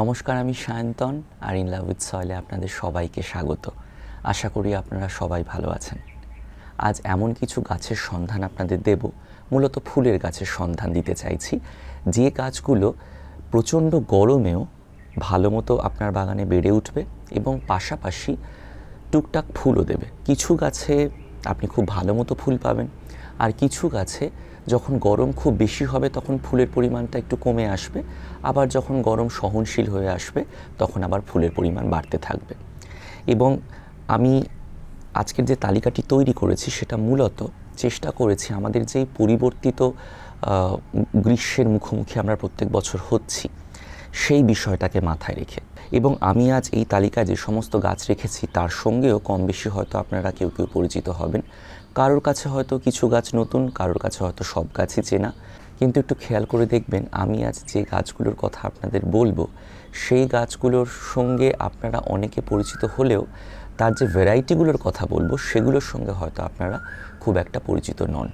নমস্কার, আমি সায়ন্তন আর ইন লাভ উইথ সয়েলে আপনাদের সবাইকে স্বাগত। আশা করি আপনারা সবাই ভালো আছেন। আজ এমন কিছু গাছের সন্ধান আপনাদের দেব, মূলত ফুলের গাছের সন্ধান দিতে চাইছি। যে গাছগুলো প্রচণ্ড গরমেও ভালো মতো আপনার বাগানে বেড়ে উঠবে এবং পাশাপাশি টুকটাক ফুলও দেবে। কিছু গাছে আপনি খুব ভালো মতো ফুল পাবেন আর কিছু গাছে যখন গরম খুব বেশি হবে তখন ফুলের পরিমাণটা একটু কমে আসবে। আবার যখন গরম সহনশীল হয়ে আসবে তখন আবার ফুলের পরিমাণ বাড়তে থাকবে। এবং আমি আজকের যে তালিকাটি তৈরি করেছি সেটা মূলত চেষ্টা করেছি আমাদের যেই পরিবর্তিত গ্রীষ্মের মুখোমুখি আমরা প্রত্যেক বছর হচ্ছি, সেই বিষয়টাকে মাথায় রেখে। এবং আমি আজ এই তালিকায় যে সমস্ত গাছ রেখেছি তার সঙ্গেও কম বেশি হয়তো আপনারা কেউ কেউ পরিচিত হবেন। কারোর কাছে হয়তো কিছু গাছ নতুন, কারোর কাছে হয়তো সব গাছই চেনা। কিন্তু একটু খেয়াল করে দেখবেন, আমি আজ যে গাছগুলোর কথা আপনাদের বলব, সেই গাছগুলোর সঙ্গে আপনারা অনেকে পরিচিত হলেও তার যে ভ্যারাইটিগুলোর কথা বলব, সেগুলোর সঙ্গে হয়তো আপনারা খুব একটা পরিচিত নন।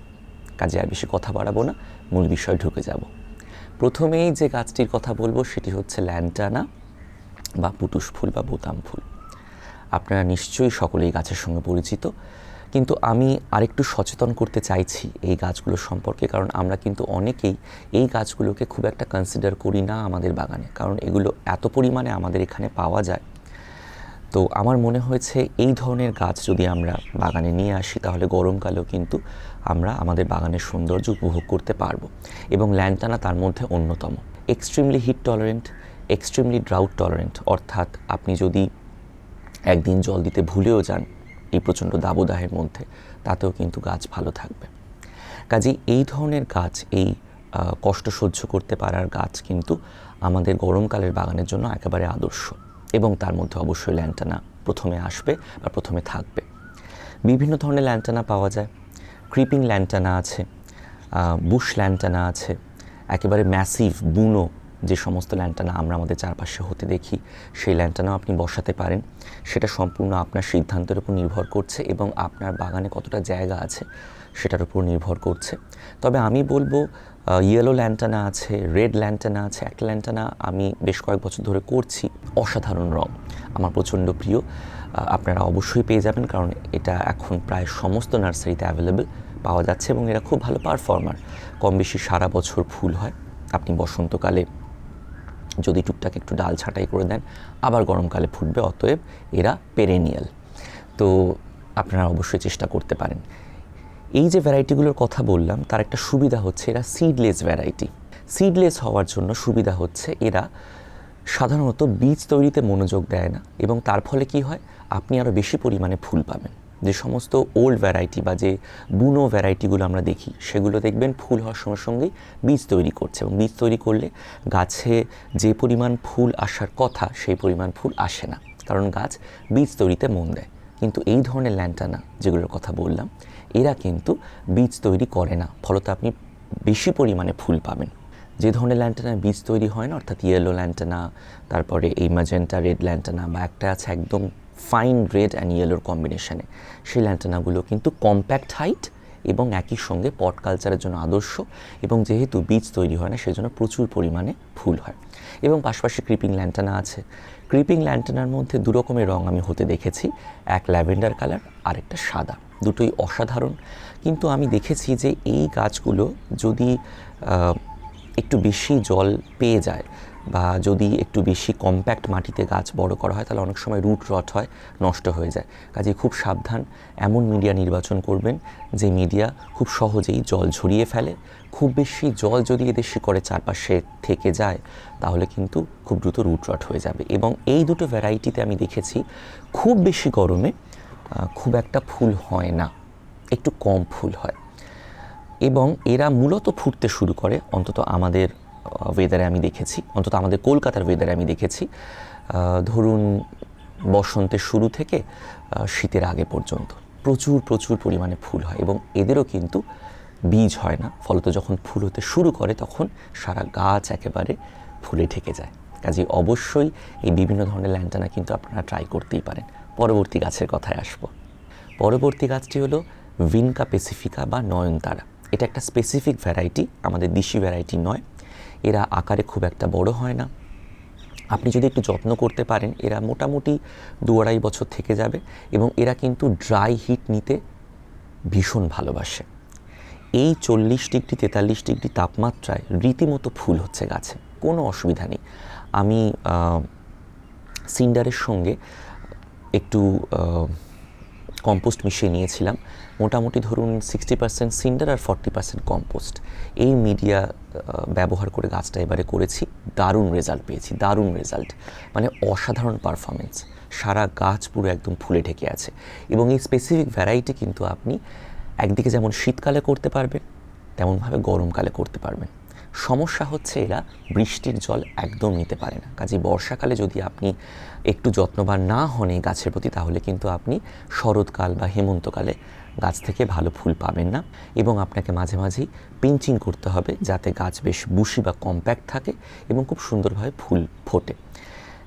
কাজে আর বেশি কথা বাড়াবো না, মূল বিষয় ঢুকে যাব। প্রথমেই যে গাছটির কথা বলব, সেটি হচ্ছে ল্যান্টানা বা পুটুস ফুল বা বোতাম ফুল। আপনারা নিশ্চয়ই সকলেই গাছের সঙ্গে পরিচিত। কিন্তু আমি আরেকটু সচেতন করতে চাইছি এই গাছগুলো সম্পর্কে, কারণ আমরা কিন্তু অনেকেই এই গাছগুলোকে খুব একটা কনসিডার করি না আমাদের বাগানে। কারণ এগুলো এত পরিমাণে আমাদের এখানে পাওয়া যায়। তো আমার মনে হয়েছে এই ধরনের গাছ যদি আমরা বাগানে নিয়ে আসি, তাহলে গরমকালেও কিন্তু আমরা আমাদের বাগানের সৌন্দর্য উপভোগ করতে পারব। এবং ল্যান্টানা তার মধ্যে অন্যতম। Extremely heat tolerant extremely drought tolerant অর্থাৎ আপনি যদি একদিন জল দিতে ভুলেও যান এই প্রচণ্ড দাবদাহের মধ্যে, তাতেও কিন্তু গাছ ভালো থাকবে। কাজেই এই ধরনের গাছ, এই কষ্ট সহ্য করতে পারার গাছ কিন্তু আমাদের গরমকালের বাগানের জন্য একেবারে আদর্শ এবং তার মধ্যে অবশ্যই ল্যান্টানা প্রথমে আসবে বা প্রথমে থাকবে। বিভিন্ন ধরনের ল্যান্টানা পাওয়া যায়। ক্রিপিং ল্যান্টানা আছে বুশ ল্যান্টানা আছে, একেবারে ম্যাসিভ, বুনো যে সমস্ত ল্যান্টানা আমরা আমাদের চারপাশে হতে দেখি, সেই ল্যান্টানাও আপনি বসাতে পারেন। সেটা সম্পূর্ণ আপনার সিদ্ধান্তের উপর নির্ভর করছে এবং আপনার বাগানে কতটা জায়গা আছে সেটার উপর নির্ভর করছে। তবে আমি বলব ইয়েলো ল্যান্টানা আছে রেড ল্যান্টানা আছে, একটা ল্যান্টানা আমি বেশ কয়েক বছর ধরে করছি, অসাধারণ রং। আমার প্রচণ্ড প্রিয়। আপনারা অবশ্যই পেয়ে যাবেন কারণ এটা এখন প্রায় সমস্ত নার্সারিতে অ্যাভেলেবেল পাওয়া যাচ্ছে এবং এরা খুব ভালো পারফর্মার কম বেশি সারা বছর ফুল হয়। আপনি বসন্তকালে যদি টুকটাক একটু ডাল ছাঁটাই করে দেন, আবার গরমকালে ফুটবে, অতএব এরা পেরেনিয়াল। তো আপনারা অবশ্যই চেষ্টা করতে পারেন। এই যে ভ্যারাইটিগুলোর কথা বললাম, তার একটা সুবিধা হচ্ছে এরা সিডলেস ভ্যারাইটি সিডলেস হওয়ার জন্য সুবিধা হচ্ছে এরা সাধারণত বীজ তৈরিতে মনোযোগ দেয় না এবং তার ফলে কি হয়? আপনি আরও বেশি পরিমাণে ফুল পাবেন। যে সমস্ত ওল্ড ভ্যারাইটি বা যে বুনো ভ্যারাইটিগুলো আমরা দেখি, সেগুলো দেখবেন ফুল হওয়ার সঙ্গে সঙ্গেই বীজ তৈরি করছে এবং বীজ তৈরি করলে গাছে যে পরিমাণ ফুল আসার কথা, সেই পরিমাণ ফুল আসে না। কারণ গাছ বীজ তৈরিতে মন দেয়। কিন্তু এই ধরনের ল্যান্টানা যেগুলোর কথা বললাম, এরা কিন্তু বীজ তৈরি করে না। ফলত আপনি বেশি পরিমাণে ফুল পাবেন। যে ধরনের ল্যান্টানার বীজ তৈরি হয় না, অর্থাৎ ইয়েলো ল্যান্টানা তারপরে এই ম্যাজেন্টা রেড ল্যান্টানা বা একটা আছে একদম ফাইন রেড অ্যান্ড ইয়েলোর কম্বিনেশানে সেই ল্যান্টানাগুলো কিন্তু কম্প্যাক্ট হাইট এবং একই সঙ্গে পট কালচারের জন্য আদর্শ এবং যেহেতু বীজ তৈরি হয় না, সেজন্য প্রচুর পরিমাণে ফুল হয়। এবং পাশাপাশি ক্রিপিং ল্যান্টানা আছে। ক্রিপিং ল্যান্টানার মধ্যে দু রকমের রং আমি হতে দেখেছি, এক ল্যাভেন্ডার কালার আর একটা সাদা। দুটোই অসাধারণ। কিন্তু আমি দেখেছি যে এই গাছগুলো যদি একটু বেশি জল পেয়ে যায় বা যদি একটু বেশি কম্প্যাক্ট মাটিতে গাছ বড় করা হয়, তাহলে অনেক সময় রুট রট হয়, নষ্ট হয়ে যায়। কাজে খুব সাবধান, এমন মিডিয়া নির্বাচন করবেন যে মিডিয়া খুব সহজেই জল ঝরিয়ে ফেলে। খুব বেশি জল যদি এদের শিকড়ে চারপাশে থেকে যায়, তাহলে কিন্তু খুব দ্রুত রুট রট হয়ে যাবে। এবং এই দুটো ভ্যারাইটিতে আমি দেখেছি, খুব বেশি গরমে খুব একটা ফুল হয় না, একটু কম ফুল হয়। এবং এরা মূলত ফুটতে শুরু করে, অন্তত আমাদের ওয়েদারে আমি দেখেছি। অন্তত আমাদের কলকাতার ওয়েদারে আমি দেখেছি। ধরুন বসন্তের শুরু থেকে শীতের আগে পর্যন্ত প্রচুর প্রচুর পরিমাণে ফুল হয় এবং এদেরও কিন্তু বীজ হয় না। ফলত যখন ফুল হতে শুরু করে, তখন সারা গাছ একেবারে ফুলে ঢেকে যায়। কাজে অবশ্যই এই বিভিন্ন ধরনের ল্যান্টানা কিন্তু আপনারা ট্রাই করতেই পারেন। পরবর্তী গাছের কথায় আসব। পরবর্তী গাছটি হলো ভিনকা পেসিফিকা বা নয়নতারা। এটা একটা স্পেসিফিক ভ্যারাইটি আমাদের দেশি ভ্যারাইটি নয়। এরা আকারে খুব একটা বড় হয় না। আপনি যদি একটু যত্ন করতে পারেন, এরা মোটামুটি দু আড়াই বছর থেকে যাবে এবং এরা কিন্তু ড্রাই হিট নিতে ভীষণ ভালোবাসে। এই চল্লিশ ডিগ্রি, তেতাল্লিশ ডিগ্রি তাপমাত্রায় রীতিমতো ফুল হচ্ছে গাছে, কোনো অসুবিধা নেই। আমি সিন্ডারের সঙ্গে একটু কম্পোস্ট মিশিয়ে নিয়েছিলাম। মোটামুটি ধরুন সিক্সটি পার্সেন্ট সিন্ডার আর ফর্টি পার্সেন্ট কম্পোস্ট এই মিডিয়া ব্যবহার করে গাছটা এবারে করেছি। দারুণ রেজাল্ট পেয়েছি, দারুণ রেজাল্ট মানে অসাধারণ পারফরমেন্স সারা গাছ পুরো একদম ফুলে ঢেকে আছে। এবং এই স্পেসিফিক ভ্যারাইটি কিন্তু আপনি একদিকে যেমন শীতকালে করতে পারবেন, তেমনভাবে গরমকালে করতে পারবেন। সমস্যা হচ্ছে এরা বৃষ্টির জল একদম নিতে পারে না। কাজে বর্ষাকালে যদি আপনি একটু যত্নবান না হন এই গাছের প্রতি, তাহলে কিন্তু আপনি শরৎকাল বা হেমন্তকালে গাছ থেকে ভালো ফুল পাবেন না এবং আপনাকে মাঝে মাঝেই পিঞ্চিং করতে হবে যাতে গাছ বেশ বুশি বা কম্প্যাক্ট থাকে এবং খুব সুন্দরভাবে ফুল ফোটে।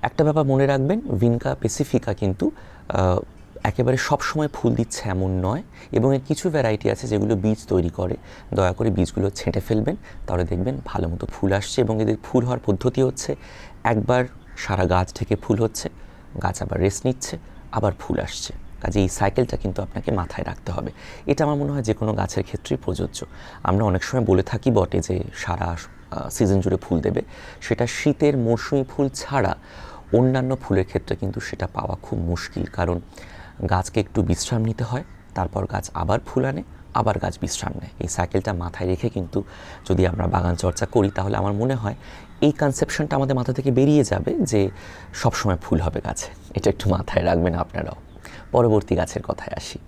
একটা ব্যাপার মনে রাখবেন, ভিনকা পেসিফিকা কিন্তু একেবারে সবসময় ফুল দিচ্ছে এমন নয় এবং এর কিছু ভ্যারাইটি আছে যেগুলো বীজ তৈরি করে। দয়া করে বীজগুলো ছেঁটে ফেলবেন, তাহলে দেখবেন ভালো মতো ফুল আসছে এবং এদের ফুল হওয়ার পদ্ধতি হচ্ছে, একবার সারা গাছ থেকে ফুল হচ্ছে, গাছ আবার রেস্ট নিচ্ছে, আবার ফুল আসছে। কাজে এই সাইকেলটা কিন্তু আপনাকে মাথায় রাখতে হবে। এটা আমার মনে হয় যে কোনো গাছের ক্ষেত্রেই প্রযোজ্য। আমরা অনেক সময় বলে থাকি বটে যে সারা সিজন জুড়ে ফুল দেবে। সেটা শীতের মৌসুমি ফুল ছাড়া অন্যান্য ফুলের ক্ষেত্রে কিন্তু সেটা পাওয়া খুব মুশকিল। কারণ গাছকে একটু বিশ্রাম নিতে হয়, তারপর গাছ আবার ফুল আনে, আবার গাছ বিশ্রাম নেয়। এই সাইকেলটা মাথায় রেখে কিন্তু যদি আমরা বাগান চর্চা করি, তাহলে আমার মনে হয় এই কনসেপশনটা আমাদের মাথা থেকে বেরিয়ে যাবে যে সবসময় ফুল হবে গাছে। এটা একটু মাথায় রাখবেন আপনারাও। পরবর্তী গাছের কথায় আসি।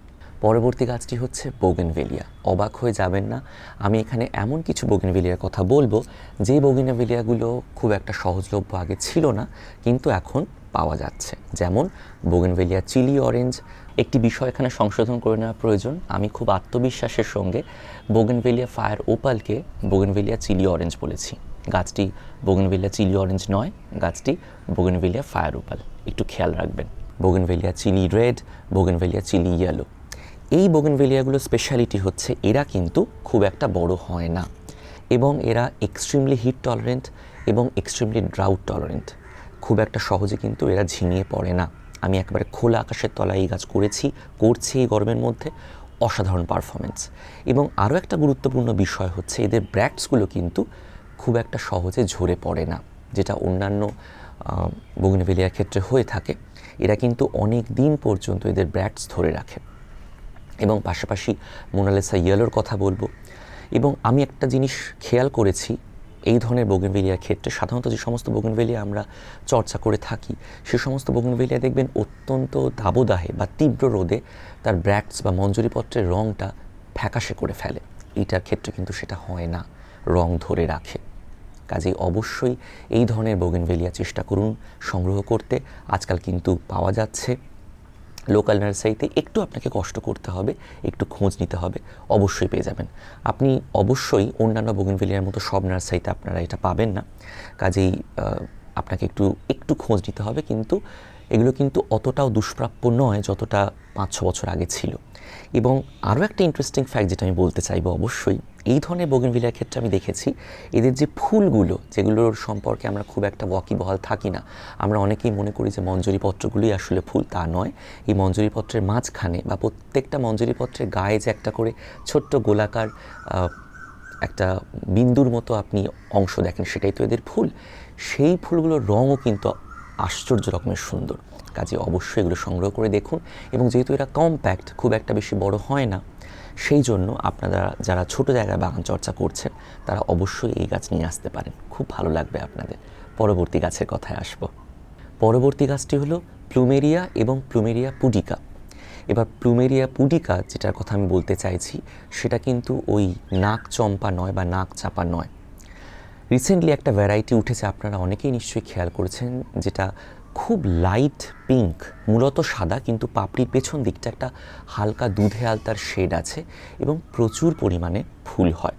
পরবর্তী গাছটি হচ্ছে বোগেনভেলিয়া অবাক হয়ে যাবেন না, আমি এখানে এমন কিছু বোগেনভেলিয়ার কথা বলব, যে বোগেনভেলিয়াগুলো খুব একটা সহজলভ্য আগে ছিল না, কিন্তু এখন পাওয়া যাচ্ছে। যেমন বোগেনভেলিয়া চিলি অরেঞ্জ একটি বিষয় এখানে সংশোধন করে নেওয়া প্রয়োজন। আমি খুব আত্মবিশ্বাসের সঙ্গে বোগেনভেলিয়া ফায়ার ওপালকে বোগেনভেলিয়া চিলি অরেঞ্জ বলেছি। গাছটি বোগেনভেলিয়া চিলি অরেঞ্জ নয়, গাছটি বোগেনভেলিয়া ফায়ার ওপাল একটু খেয়াল রাখবেন। Bougainvillea chilli red bougainvillea chilli yellow এই বোগেনভেলিয়াগুলো স্পেশালিটি হচ্ছে, এরা কিন্তু খুব একটা বড় হয় না। এবং এরা এক্সট্রিমলি হিট টলারেন্ট এবং এক্সট্রিমলি ড্রাউট টলারেন্ট খুব একটা সহজে কিন্তু এরা ঝিমিয়ে পড়ে না। আমি একবারে খোলা আকাশের তলায় এই গাছ করেছি, করছি এই গরমের মধ্যে। অসাধারণ পারফরমেন্স এবং আরও একটা গুরুত্বপূর্ণ বিষয় হচ্ছে, এদের ব্র্যাক্টসগুলো কিন্তু খুব একটা সহজে ঝরে পড়ে না, যেটা অন্যান্য বগ্নিভেলিয়ার ক্ষেত্রে হয়ে থাকে। এরা কিন্তু অনেক দিন পর্যন্ত এদের ব্র্যাক্টস ধরে রাখে। এবং পাশাপাশি মোনালেসা ইয়েলোর কথা বলব। এবং আমি একটা জিনিস খেয়াল করেছি এই ধরনের বগনভেলিয়ার ক্ষেত্রে সাধারণত যে সমস্ত বগনভেলিয়া আমরা চর্চা করে থাকি, সে সমস্ত বগনভেলিয়া দেখবেন অত্যন্ত দাবদাহে বা তীব্র রোদে তার ব্র্যাক্টস বা মঞ্জুরিপত্রের রঙটা ফ্যাকাশে করে ফেলে। এইটার ক্ষেত্রে কিন্তু সেটা হয় না, রং ধরে রাখে। কাজেই অবশ্যই এই ধরনের বগেনভেলিয়া চেষ্টা করুন, সংগ্রহ করতে। আজকাল কিন্তু পাওয়া যাচ্ছে। লোকাল নার্সারিতে একটু আপনাকে কষ্ট করতে হবে, একটু খোঁজ নিতে হবে, অবশ্যই পেয়ে যাবেন। আপনি অবশ্যই অন্যান্য বগিনভেলিয়ার মতো সব নার্সারিতে আপনারা এটা পাবেন না। কাজেই আপনাকে একটু একটু খোঁজ নিতে হবে, কিন্তু এগুলো কিন্তু অতটাও দুষ্প্রাপ্য নয়, যতটা পাঁচ ছ বছর আগে ছিল। এবং আরও একটা ইন্টারেস্টিং ফ্যাক্ট যেটা আমি বলতে চাইব অবশ্যই, এই ধরনের বগেনভিলিয়ার ক্ষেত্রে আমি দেখেছি, এদের যে ফুলগুলো, যেগুলোর সম্পর্কে আমরা খুব একটা ওয়াকিবহাল থাকি না, আমরা অনেকেই মনে করি যে মঞ্জুরিপত্রগুলোই আসলে ফুল, তা নয়। এই মঞ্জুরিপত্রের মাঝখানে বা প্রত্যেকটা মঞ্জুরিপত্রের গায়ে যে একটা করে ছোট্ট গোলাকার একটা বিন্দুর মতো আপনি অংশ দেখেন, সেটাই তো এদের ফুল। সেই ফুলগুলোর রঙও কিন্তু আশ্চর্য রকমের সুন্দর। কাজে অবশ্যই এগুলো সংগ্রহ করে দেখুন। এবং যেহেতু এরা কম্প্যাক্ট খুব একটা বেশি বড় হয় না, সেই জন্য আপনারা যারা ছোট জায়গায় বাগান চর্চা করছেন, তারা অবশ্যই এই গাছ নিয়ে আসতে পারেন। খুব ভালো লাগবে আপনাদের। পরবর্তী গাছের কথায় আসব। পরবর্তী গাছটি হলো প্লুমেরিয়া এবং প্লুমেরিয়া পুডিকা এবার প্লুমেরিয়া পুডিকা যেটার কথা আমি বলতে চাইছি, সেটা কিন্তু ওই নাক চম্পা নয় বা নাক চাপা নয়। রিসেন্টলি একটা ভ্যারাইটি উঠেছে, আপনারা অনেকেই নিশ্চয়ই খেয়াল করেছেন, যেটা খুব লাইট পিঙ্ক মূলত সাদা, কিন্তু পাপড়ির পেছন দিকটা একটা হালকা দুধে আলতার শেড আছে এবং প্রচুর পরিমাণে ফুল হয়।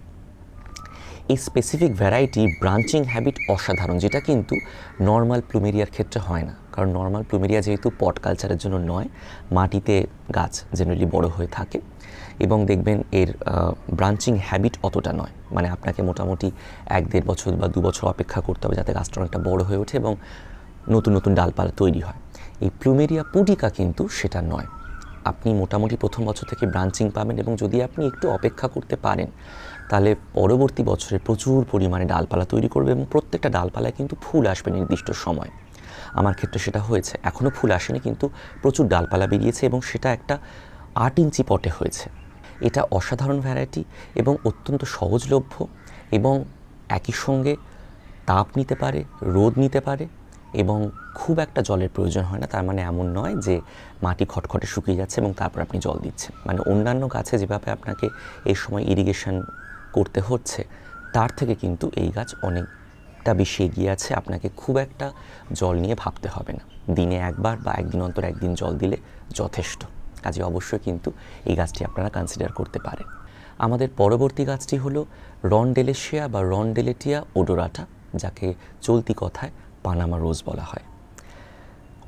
এই স্পেসিফিক ভ্যারাইটি ব্রাঞ্চিং হ্যাবিট অসাধারণ, যেটা কিন্তু নর্মাল প্লুমেরিয়ার ক্ষেত্রে হয় না। কারণ নর্মাল প্লুমেরিয়া যেহেতু পট কালচারের জন্য নয়, মাটিতে গাছ জেনারেলি বড় হয়ে থাকে এবং দেখবেন এর ব্রাঞ্চিং হ্যাবিট অতটা নয়। মানে আপনাকে মোটামুটি এক দেড় বছর বা দু বছর অপেক্ষা করতে হবে যাতে গাছটা অনেকটা বড় হয়ে ওঠে এবং নতুন নতুন ডালপালা তৈরি হয়। এই প্লুমেরিয়া পুডিকা কিন্তু সেটা নয়। আপনি মোটামুটি প্রথম বছর থেকে ব্রাঞ্চিং পাবেন এবং যদি আপনি একটু অপেক্ষা করতে পারেন, তাহলে পরবর্তী বছরে প্রচুর পরিমাণে ডালপালা তৈরি করবে এবং প্রত্যেকটা ডালপালায় কিন্তু ফুল আসবে নির্দিষ্ট সময়। আমার ক্ষেত্রে সেটা হয়েছে এখনও ফুল আসেনি কিন্তু প্রচুর ডালপালা বেরিয়েছে এবং সেটা একটা আট ইঞ্চি পটে হয়েছে। এটা অসাধারণ ভ্যারাইটি এবং অত্যন্ত সহজলভ্য এবং একই সঙ্গে তাপ নিতে পারে, রোদ নিতে পারে এবং খুব একটা জলের প্রয়োজন হয় না, তার মানে এমন নয় যে মাটি খটখটে শুকিয়ে যাচ্ছে এবং তারপর আপনি জল দিচ্ছেন। মানে অন্যান্য গাছে যেভাবে আপনাকে এই সময় ইরিগেশন করতে হচ্ছে, তার থেকে কিন্তু এই গাছ অনেকটা বেশি এগিয়ে আছে, আপনাকে খুব একটা জল নিয়ে ভাবতে হবে না। দিনে একবার বা একদিন অন্তর একদিন জল দিলে যথেষ্ট। কাজে অবশ্যই কিন্তু এই গাছটি আপনারা কনসিডার করতে পারেন। আমাদের পরবর্তী গাছটি হলো রনডেলেশিয়া বা রনডেলেটিয়া ওডোরাটা, যাকে চলতি কথায় পানামা রোজ বলা হয়।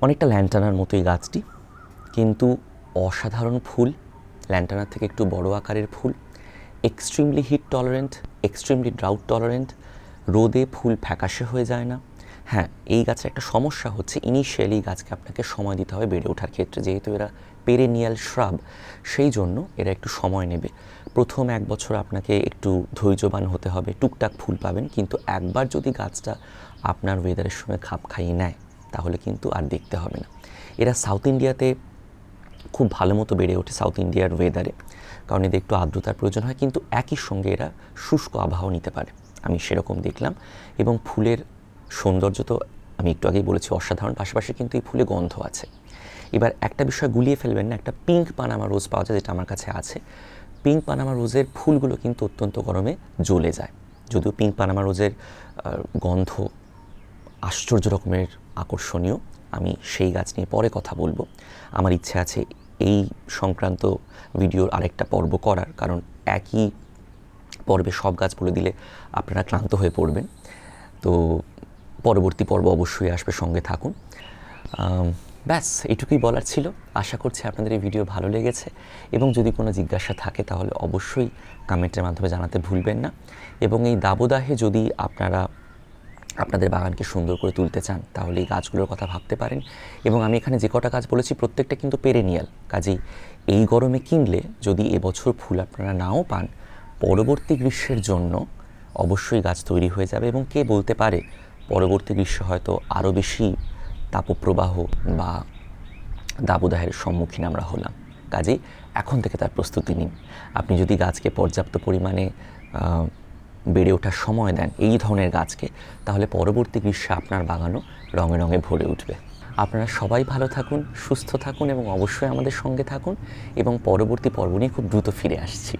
অনেকটা ল্যান্টানার মতো এই গাছটি, কিন্তু অসাধারণ ফুল ল্যান্টানার থেকে একটু বড় আকারের ফুল extremely heat tolerant extremely drought tolerant রোদে ফুল ফ্যাকাশে হয়ে যায় না। হ্যাঁ এই গাছের একটা সমস্যা হচ্ছে ইনিশিয়ালি গাছকে আপনাকে সময় দিতে হবে বেড়ে ওঠার ক্ষেত্রে, যেহেতু এরা পেরেনিয়াল শ্রাব সেই জন্য এরা একটু সময় নেবে। প্রথম এক বছর আপনাকে একটু ধৈর্যবান হতে হবে, টুকটাক ফুল পাবেন, কিন্তু একবার যদি গাছটা আপনার ওয়েদারের সঙ্গে খাপ খাইয়ে নেয়, তাহলে কিন্তু আর দেখতে হবে না। এরা সাউথ ইন্ডিয়াতে খুব ভালো মতো বেড়ে ওঠে সাউথ ইন্ডিয়ার ওয়েদারে কারণ এদের একটু আর্দ্রতার প্রয়োজন হয়, কিন্তু একই সঙ্গে এরা শুষ্ক আবহাওয়া নিতে পারে। আমি সেরকম দেখলাম এবং ফুলের সৌন্দর্য তো আমি একটু আগেই বলেছি, অসাধারণ, পাশাপাশি কিন্তু এই ফুলে গন্ধ আছে। এবার একটা বিষয় গুলিয়ে ফেলবেন না, একটা পিঙ্ক পানামা রোজ পাওয়া যায় যেটা আমার কাছে আছে। পিঙ্ক পানামা রোজের ফুলগুলো কিন্তু অত্যন্ত গরমে জ্বলে যায়। যদিও পিঙ্ক পানামা রোজের গন্ধ আশ্চর্য রকমের আকর্ষণীয়, আমি সেই গাছ নিয়ে পরে কথা বলব। আমার ইচ্ছে আছে এই সংক্রান্ত ভিডিওর আরেকটা পর্ব করার, কারণ একই পর্বে সব গাছ বলে দিলে আপনারা ক্লান্ত হয়ে পড়বেন। তো পরবর্তী পর্ব অবশ্যই আসবে, সঙ্গে থাকুন। ব্যাস, এটুকুই বলার ছিল। আশা করছি আপনাদের এই ভিডিও ভালো লেগেছে এবং যদি কোনো জিজ্ঞাসা থাকে তাহলে অবশ্যই কমেন্টের মাধ্যমে জানাতে ভুলবেন না। এবং এই দাবদাহে যদি আপনারা আপনাদের বাগানকে সুন্দর করে তুলতে চান, তাহলে এই গাছগুলোর কথা ভাবতে পারেন। এবং আমি এখানে যে কটা গাছ বলেছি, প্রত্যেকটা কিন্তু পেরেনিয়াল। কাজেই এই গরমে কিনলে যদি এবছর ফুল আপনারা নাও পান, পরবর্তী গ্রীষ্মের জন্য অবশ্যই গাছ তৈরি হয়ে যাবে। এবং কে বলতে পারে, পরবর্তী গ্রীষ্মে হয়তো আরও বেশি তাপপ্রবাহ বা দাবদাহের সম্মুখীন আমরা হলাম। কাজেই এখন থেকে তার প্রস্তুতি নিন। আপনি যদি গাছকে পর্যাপ্ত পরিমাণে বেড়ে ওঠার সময় দেন এই ধরনের গাছকে, তাহলে পরবর্তী গ্রীষ্মে আপনার বাগানও রঙে রঙে ভরে উঠবে। আপনারা সবাই ভালো থাকুন, সুস্থ থাকুন এবং অবশ্যই আমাদের সঙ্গে থাকুন এবং পরবর্তী পর্ব নিয়ে খুব দ্রুত ফিরে আসছি।